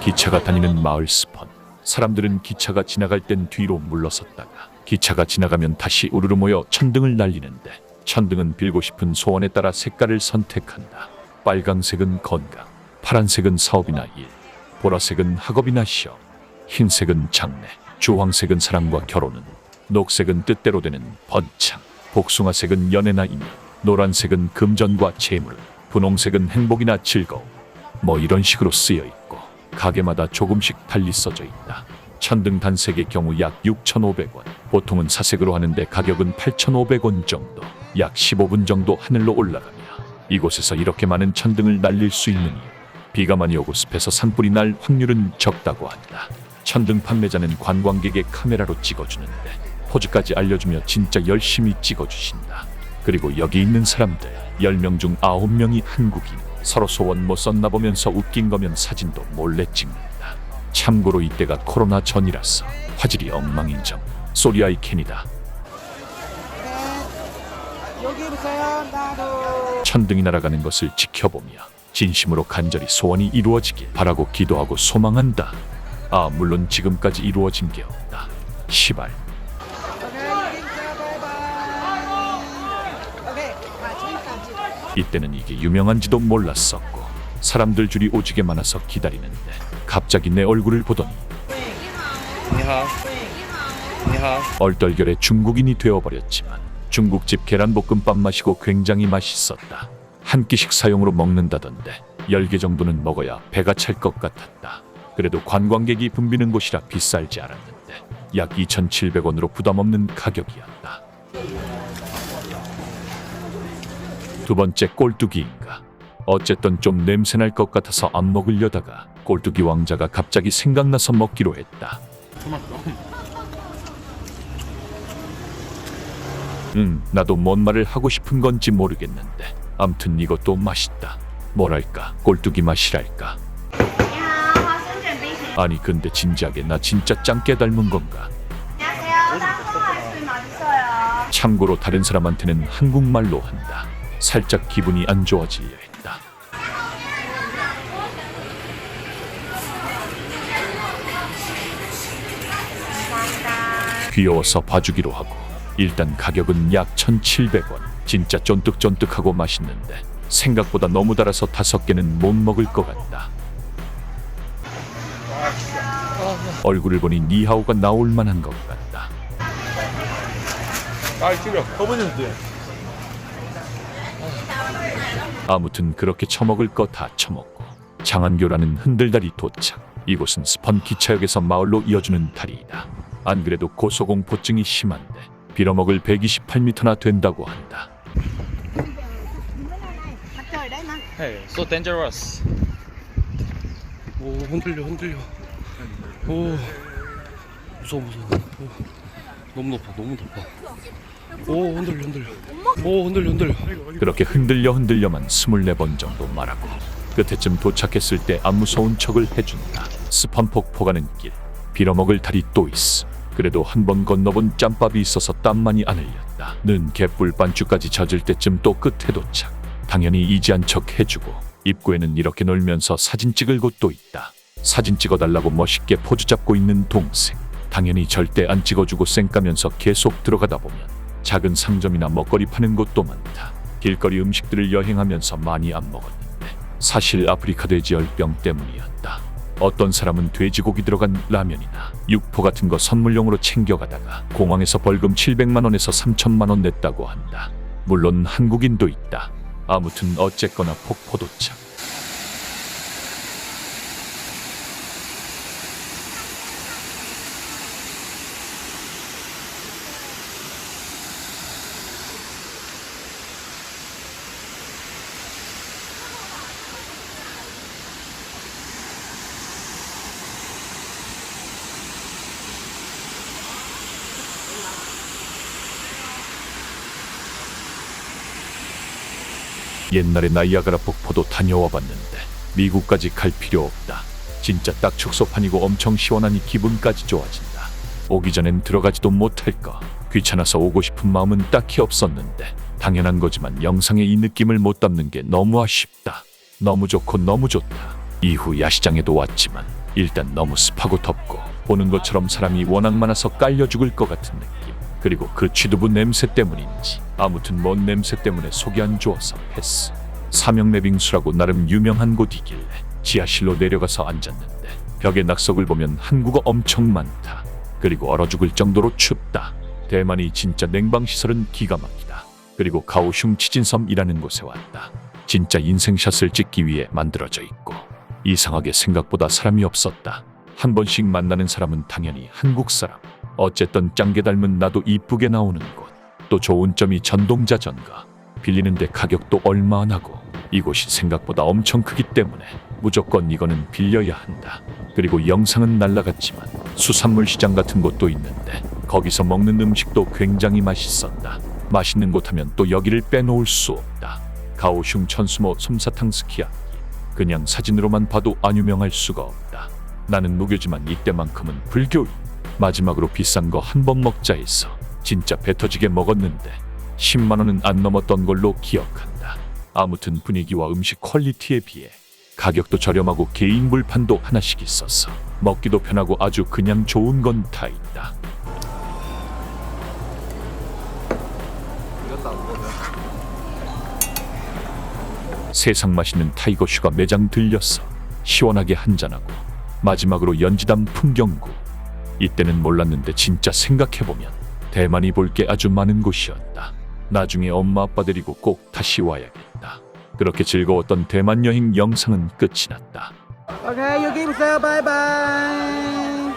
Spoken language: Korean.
기차가 다니는 마을 스펀. 사람들은 기차가 지나갈 땐 뒤로 물러섰다가 기차가 지나가면 다시 우르르 모여 천등을 날리는데 천등은 빌고 싶은 소원에 따라 색깔을 선택한다. 빨강색은 건강, 파란색은 사업이나 일, 보라색은 학업이나 시험, 흰색은 장래, 주황색은 사랑과 결혼은, 녹색은 뜻대로 되는 번창, 복숭아색은 연애나 인연, 노란색은 금전과 재물, 분홍색은 행복이나 즐거움. 뭐 이런 식으로 쓰여 있고 가게마다 조금씩 달리 써져 있다. 천등 단색의 경우 약 6,500원, 보통은 사색으로 하는데 가격은 8,500원 정도, 약 15분 정도 하늘로 올라가며 이곳에서 이렇게 많은 천등을 날릴 수 있는 이유, 비가 많이 오고 습해서 산불이 날 확률은 적다고 한다. 천등 판매자는 관광객의 카메라로 찍어주는데 포즈까지 알려주며 진짜 열심히 찍어주신다. 그리고 여기 있는 사람들 10명 중 9명이 한국인 서로 소원 못 썼나 보면서 웃긴 거면 사진도 몰래 찍는다. 참고로 이때가 코로나 전이라서 화질이 엉망인 점 소리아이 캔이다. 천등이 날아가는 것을 지켜보며 진심으로 간절히 소원이 이루어지길 바라고 기도하고 소망한다. 아 물론 지금까지 이루어진 게 없다. 시발 오케이, 인사 바이바이. 오케이, 아, 지금까지. 이때는 이게 유명한지도 몰랐었고 사람들 줄이 오지게 많아서 기다리는데 갑자기 내 얼굴을 보더니 얼떨결에 중국인이 되어버렸지만 중국집 계란볶음밥 마시고 굉장히 맛있었다. 한 끼씩 사용으로 먹는다던데 10개 정도는 먹어야 배가 찰 것 같았다. 그래도 관광객이 붐비는 곳이라 비쌀지 않았는데 약 2,700원으로 부담없는 가격이었다. 두 번째 꼴뚜기인가. 어쨌든 좀 냄새날 것 같아서 안 먹으려다가 꼴뚜기 왕자가 갑자기 생각나서 먹기로 했다. 응, 나도 뭔 말을 하고 싶은 건지 모르겠는데. 암튼 이것도 맛있다. 뭐랄까, 꼴뚜기 맛이랄까. 아니 근데 진지하게 나 진짜 짱깨 닮은 건가? 안녕하세요. 참고로 다른 사람한테는 한국말로 한다. 살짝 기분이 안 좋아지려 했다. 귀여워서 봐주기로 하고 일단 가격은 약 1,700원. 진짜 쫀득쫀득하고 맛있는데 생각보다 너무 달아서 다섯 개는 못 먹을 것 같다. 얼굴을 보니 니하오가 나올 만한 것 같다. 아 무튼 그렇게 처먹을 거 다 처먹고 장안교라는 흔들다리 도착. 이곳은 스펀 기차역에서 마을로 이어주는 다리이다. 안 그래도 고소공포증이 심한데 빌어먹을 128m나 된다고 한다. Hey, so dangerous. 오 흔들려 흔들려 오 무서워 무서워 오, 너무 높아 너무 높아 오 흔들려 흔들려 오 흔들려 흔들려 그렇게 흔들려 흔들려만 24번 정도 말하고 끝에쯤 도착했을 때 안 무서운 척을 해준다. 스펀 폭포 가는 길 빌어먹을 다리 또 있어. 그래도 한 번 건너본 짬밥이 있어서 땀만이 안 흘렸다. 는 개뿔 반죽까지 젖을 때쯤 또 끝에 도착. 당연히 이지한 척 해주고 입구에는 이렇게 놀면서 사진 찍을 곳도 있다. 사진 찍어달라고 멋있게 포즈 잡고 있는 동생. 당연히 절대 안 찍어주고 쌩까면서 계속 들어가다 보면 작은 상점이나 먹거리 파는 곳도 많다. 길거리 음식들을 여행하면서 많이 안 먹었는데 사실 아프리카 돼지 열병 때문이었다. 어떤 사람은 돼지고기 들어간 라면이나 육포 같은 거 선물용으로 챙겨가다가 공항에서 벌금 700만 원에서 3천만 원 냈다고 한다. 물론 한국인도 있다. 아무튼 어쨌거나 폭포 도착. 옛날에 나이아가라 폭포도 다녀와 봤는데 미국까지 갈 필요 없다. 진짜 딱 축소판이고 엄청 시원하니 기분까지 좋아진다. 오기 전엔 들어가지도 못할 거. 귀찮아서 오고 싶은 마음은 딱히 없었는데 당연한 거지만 영상에 이 느낌을 못 담는 게 너무 아쉽다. 너무 좋고 너무 좋다. 이후 야시장에도 왔지만 일단 너무 습하고 덥고 보는 것처럼 사람이 워낙 많아서 깔려 죽을 것 같은 느낌. 그리고 그 취두부 냄새 때문인지 아무튼 뭔 냄새 때문에 속이 안 좋아서 패스. 삼영내빙수라고 나름 유명한 곳이길래 지하실로 내려가서 앉았는데 벽에 낙석을 보면 한국어 엄청 많다. 그리고 얼어 죽을 정도로 춥다. 대만이 진짜 냉방 시설은 기가 막히다. 그리고 가오슝 치진섬이라는 곳에 왔다. 진짜 인생샷을 찍기 위해 만들어져 있고 이상하게 생각보다 사람이 없었다. 한 번씩 만나는 사람은 당연히 한국 사람. 어쨌든 짱게 닮은 나도 이쁘게 나오는 곳. 또 좋은 점이 전동자전거. 빌리는데 가격도 얼마 안 하고 이곳이 생각보다 엄청 크기 때문에 무조건 이거는 빌려야 한다. 그리고 영상은 날라갔지만 수산물 시장 같은 곳도 있는데 거기서 먹는 음식도 굉장히 맛있었다. 맛있는 곳 하면 또 여기를 빼놓을 수 없다. 가오슝 천수모 솜사탕 스키야키. 그냥 사진으로만 봐도 안 유명할 수가 없다. 나는 무교지만 이때만큼은 불교인. 마지막으로 비싼 거 한 번 먹자 해서 진짜 배 터지게 먹었는데 10만 원은 안 넘었던 걸로 기억한다. 아무튼 분위기와 음식 퀄리티에 비해 가격도 저렴하고 개인 불판도 하나씩 있어서 먹기도 편하고 아주 그냥 좋은 건 다 있다. 세상 맛있는 타이거 슈가 매장 들렸어 시원하게 한잔하고 마지막으로 연지담 풍경구 이때는 몰랐는데 진짜 생각해보면 대만이 볼 게 아주 많은 곳이었다. 나중에 엄마 아빠 데리고 꼭 다시 와야겠다. 그렇게 즐거웠던 대만 여행 영상은 끝이 났다. Okay, you give sir. Bye bye.